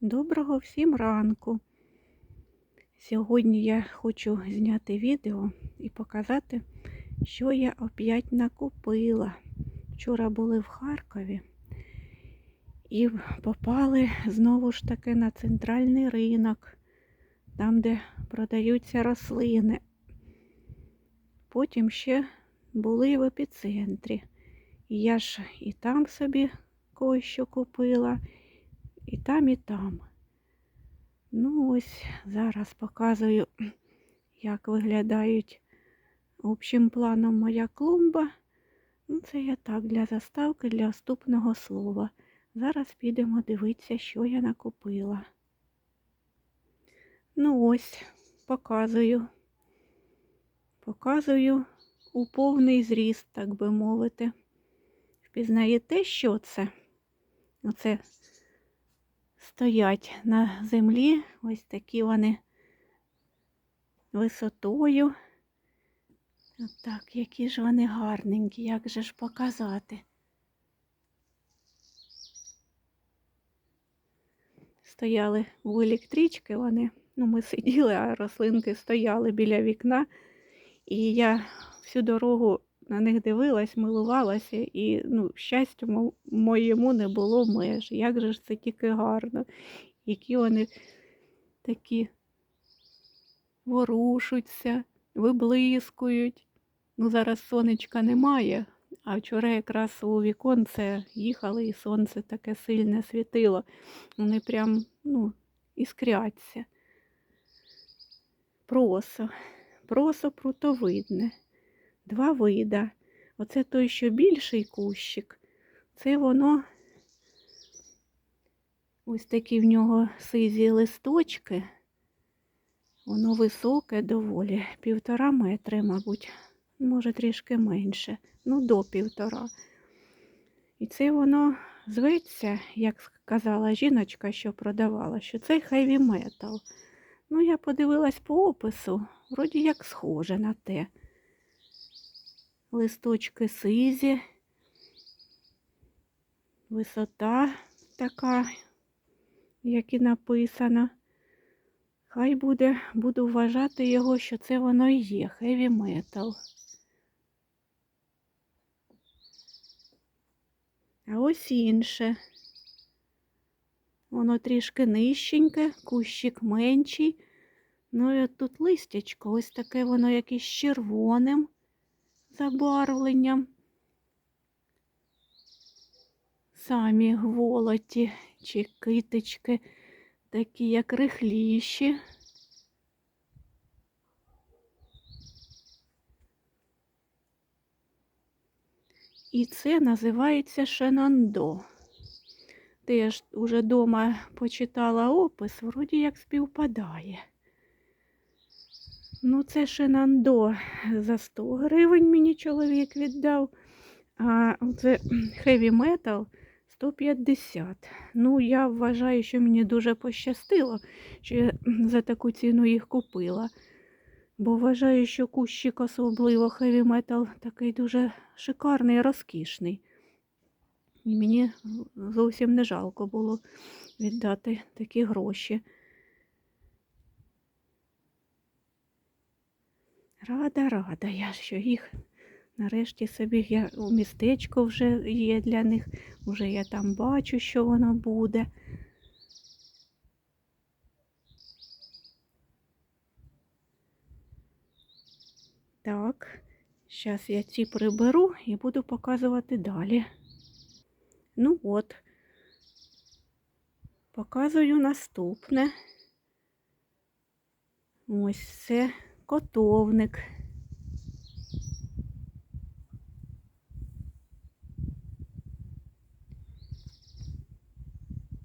Доброго всім ранку. Сьогодні я хочу зняти відео і показати, що я опять накупила. Вчора були в Харкові і попали знову ж таки на центральний ринок, там, де продаються рослини. Потім ще були в епіцентрі. Я ж і там собі кое-що купила, і там, і там. Ну, ось зараз показую, як виглядають общим планом моя клумба. Ну, це я так для заставки, для вступного слова. Зараз підемо дивитися, що я накупила. Ну ось, показую. Показую у повний зріст, так би мовити. Впізнаєте, що це? Оце стоять на землі. Ось такі вони висотою. Отак, які ж вони гарненькі, як же ж показати. Стояли у електрички вони, ну ми сиділи, а рослинки стояли біля вікна. І я всю дорогу на них дивилась, милувалася, і ну, щастю моєму не було меж. Як же ж це тільки гарно, які вони такі ворушуться, виблискують. Ну, Зараз сонечка немає, а вчора якраз у віконце їхали, і сонце таке сильне світило. Вони прям ну, іскряться. Просо, просо прутовидне. Два вида. Оце той, що більший кущик, це воно ось такі в нього сизі листочки. Воно високе доволі, півтора метри, мабуть, може трішки менше, ну до півтора. І це воно зветься, як сказала жіночка, що продавала, що це хеві метал. Ну, я подивилась по опису, вроді як схоже на те. Листочки сизі, висота така, як і написано. Хай буде, буду вважати його, що це воно і є, хеві метал. А ось інше. Воно трішки нижченьке, кущик менший. Ну і от тут листячко, ось таке воно якесь червоним забарвленням. Самі гволоті чи китички, такі як рихліші. І це називається шенандо. Теж уже вдома почитала опис, вроді як співпадає. Ну, це Шенандо за 100 гривень мені чоловік віддав. А це Heavy Metal 150. Ну, я вважаю, що мені дуже пощастило, що я за таку ціну їх купила. Бо вважаю, що кущик, особливо Heavy Metal, такий дуже шикарний, розкішний. І мені зовсім не жалко було віддати такі гроші. Рада, рада я, що їх нарешті собі я, у містечко вже є для них, вже я там бачу, що воно буде. Так, зараз я ці приберу і буду показувати далі. Ну от, показую наступне. Ось це котовник.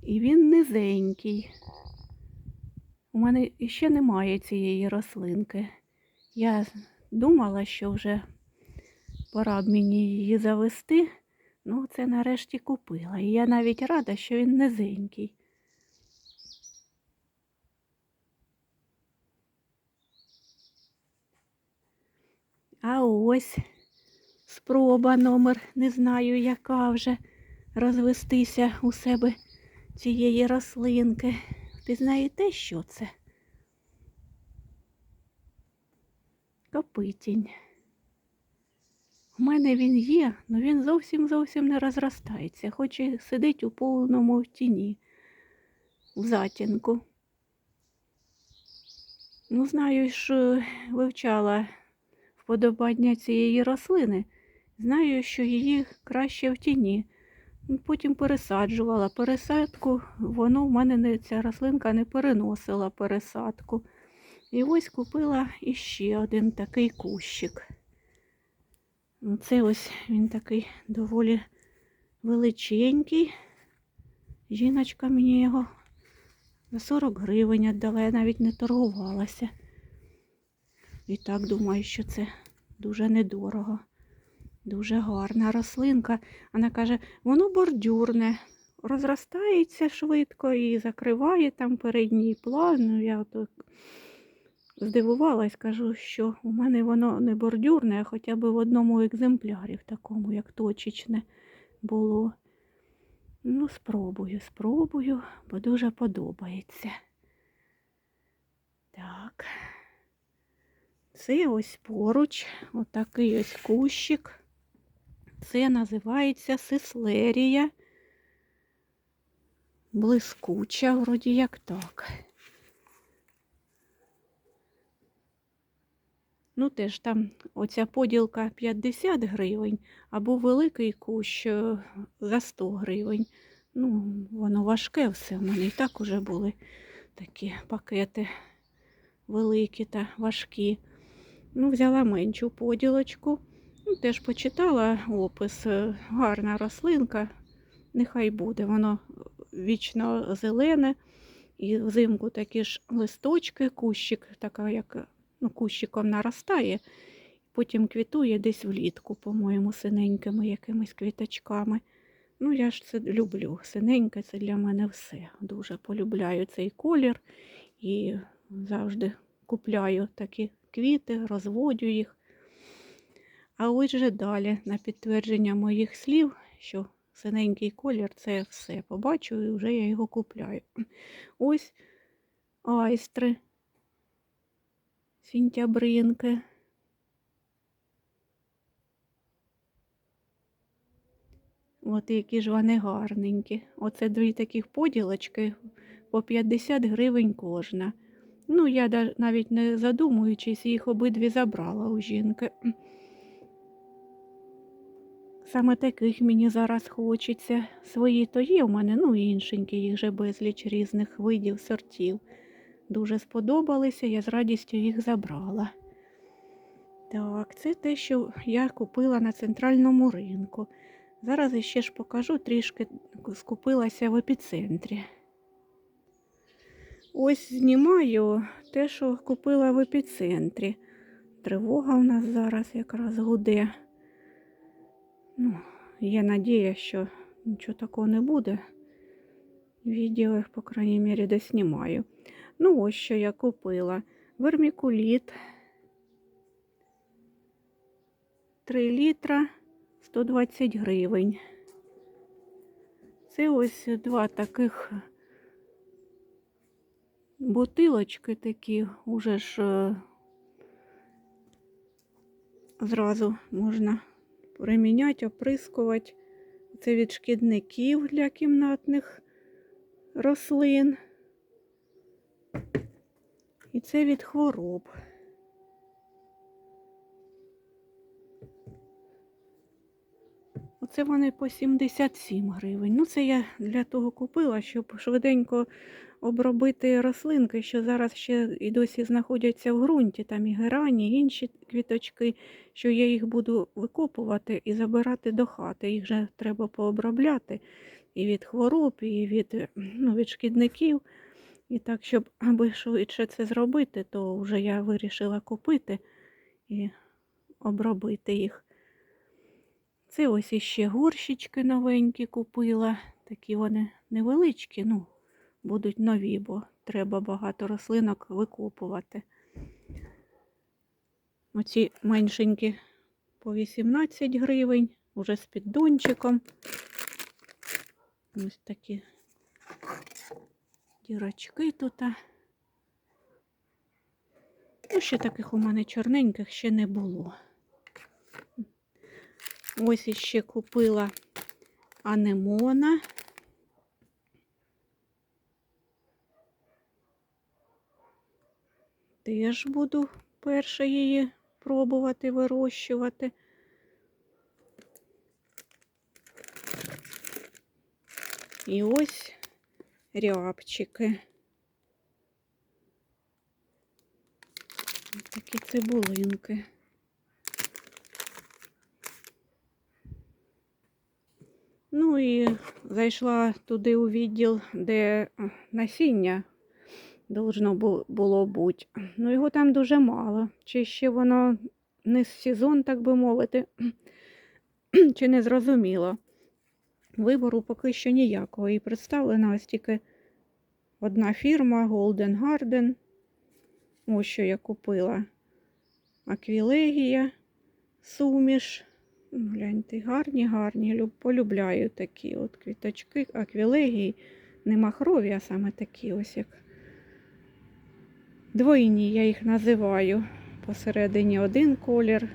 І він низенький. У мене ще немає цієї рослинки. Я думала, що вже пора б мені її завести, ну це нарешті купила. І я навіть рада, що він низенький. А ось спроба номер, не знаю, яка вже розвестися у себе цієї рослинки. Ти знаєте, що це? Копитінь. У мене він є, але він зовсім зовсім не розростається, хоч і сидить у повному тіні, в затінку. Ну, знаю, що вивчала вподобання цієї рослини. Знаю, що її краще в тіні. Ну, Потім пересаджувала. Пересадку, воно в мене не, ця рослинка не переносила пересадку. І ось купила іще один такий кущик. Ну, Це ось він такий доволі величенький. Жіночка мені його за 40 гривень віддала, я навіть не торгувалася. І так думаю, що це дуже недорого. Дуже гарна рослинка. Вона каже, воно бордюрне, розростається швидко і закриває там передній план. Ну, я от здивувалась, кажу, що у мене воно не бордюрне, а хоча б в одному екземплярі, в такому, як точечне було. Ну, спробую, спробую, бо дуже подобається. Так. Це ось поруч, отакий ось кущик. Це називається сислерія. Блискуча, вроді як так. Ну, теж там оця поділка 50 гривень, або великий кущ е, за 100 гривень. Ну, воно важке все. У мене і так уже були такі пакети великі та важкі. Ну, взяла меншу поділочку. Ну, теж почитала опис. е, Гарна рослинка. Нехай буде. Воно вічно зелене. І взимку такі ж листочки, кущик, така як ну, кущиком наростає, потім квітує десь влітку, по-моєму, синенькими якимись квіточками. Ну, я ж це люблю. Синеньке це для мене все. Дуже полюбляю цей колір і завжди купляю такі квіти, розводю їх. А ось же далі, на підтвердження моїх слів, що синенький колір це все. Побачу і вже я його купляю. Ось айстри, сінтябринки. От які ж вони гарненькі. Оце дві таких поділочки по 50 гривень кожна. Ну, я навіть не задумуючись, їх обидві забрала у жінки. Саме таких мені зараз хочеться. Свої то є в мене, ну іншенькі, їх же безліч різних видів, сортів. Дуже сподобалися, я з радістю їх забрала. Так, це те, що я купила на центральному ринку. Зараз іще ж покажу, трішки скупилася в епіцентрі. Ось знімаю те, що купила в епіцентрі. Тривога в нас зараз якраз гуде. Ну, є надія, що нічого такого не буде. Відео їх, по крайній мірі, доснімаю. Ну, ось що я купила. Вермікуліт. 3 літра 120 гривень. Це ось два таких бутилочки такі, уже ж е, зразу можна приміняти, оприскувати. Це від шкідників для кімнатних рослин. І це від хвороб. Оце вони по 77 гривень. Ну, це я для того купила, щоб швиденько обробити рослинки, що зараз ще і досі знаходяться в ґрунті, там і герані, і інші квіточки, що я їх буду викопувати і забирати до хати. Їх же треба пообробляти і від хвороб, і від, ну, від шкідників. І так, щоб аби швидше це зробити, то вже я вирішила купити і обробити їх. Це ось іще горщички новенькі купила. Такі вони невеличкі, ну, будуть нові, бо треба багато рослинок викопувати. Оці меншенькі по 18 гривень, уже з піддончиком. Ось такі дірочки тут. Ну, ще таких у мене чорненьких ще не було. Ось іще купила анемона. Теж буду перше її пробувати вирощувати. І ось рябчики. Такі цибулинки. Ну і зайшла туди у відділ, де насіння должно було бути. Ну його там дуже мало. Чи ще воно не сезон, так би мовити, чи не зрозуміло. Вибору поки що ніякого. І представлена ось тільки одна фірма Golden Garden. Ось що я купила. Аквілегія, суміш. Гляньте, гарні, гарні. Люб- Полюбляю такі от квіточки, аквілегії. Не махрові, а саме такі ось як двойні, я їх називаю. Посередині один колір,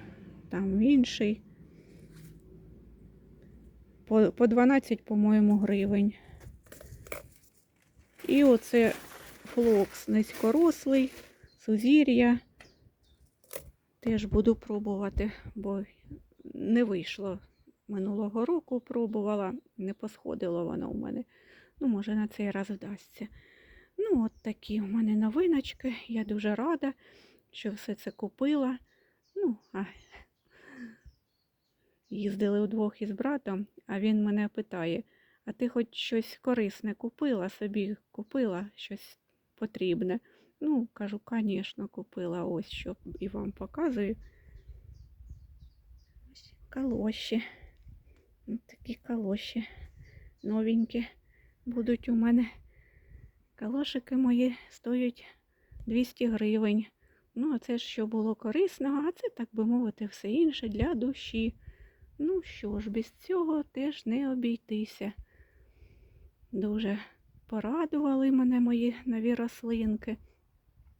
там інший. По, по 12, по-моєму, гривень. І оце флокс низькорослий, сузір'я. Теж буду пробувати, бо не вийшло минулого року, пробувала, не посходило воно у мене. Ну, може, на цей раз вдасться. Ну, от такі у мене новиночки. Я дуже рада, що все це купила. Ну, а їздили удвох із братом, а він мене питає: а ти хоч щось корисне купила собі, купила щось потрібне? Ну, кажу, звісно, купила ось що і вам показую. Ось калоші. Ось такі калоші новенькі будуть у мене. Калошики мої стоять 200 гривень. Ну, а це ж що було корисного, а це, так би мовити, все інше для душі. Ну що ж, без цього теж не обійтися. Дуже порадували мене мої нові рослинки.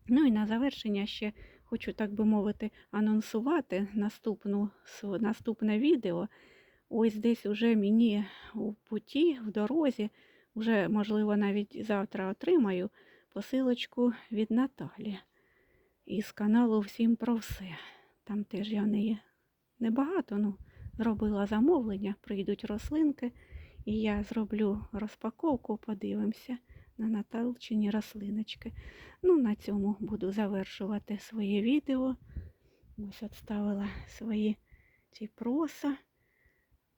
Ну і на завершення ще хочу, так би мовити, анонсувати наступну, наступне відео. Ось десь уже мені у путі, в дорозі, вже, можливо, навіть завтра отримаю посилочку від Наталі із каналу Всім про все. Там теж я в неї небагато, ну, зробила замовлення, прийдуть рослинки, і я зроблю розпаковку, подивимося на Наталчині рослиночки. Ну, на цьому буду завершувати своє відео. Ось отставила свої ці проса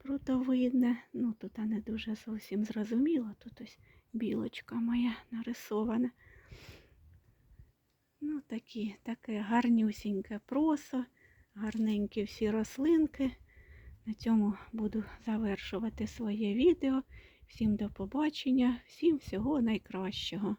прутовидне. Ну, тут не дуже зовсім зрозуміло. Тут ось білочка моя нарисована. Ну, такі, таке гарнюсіньке просо, гарненькі всі рослинки. На цьому буду завершувати своє відео. Всім до побачення, всім всього найкращого.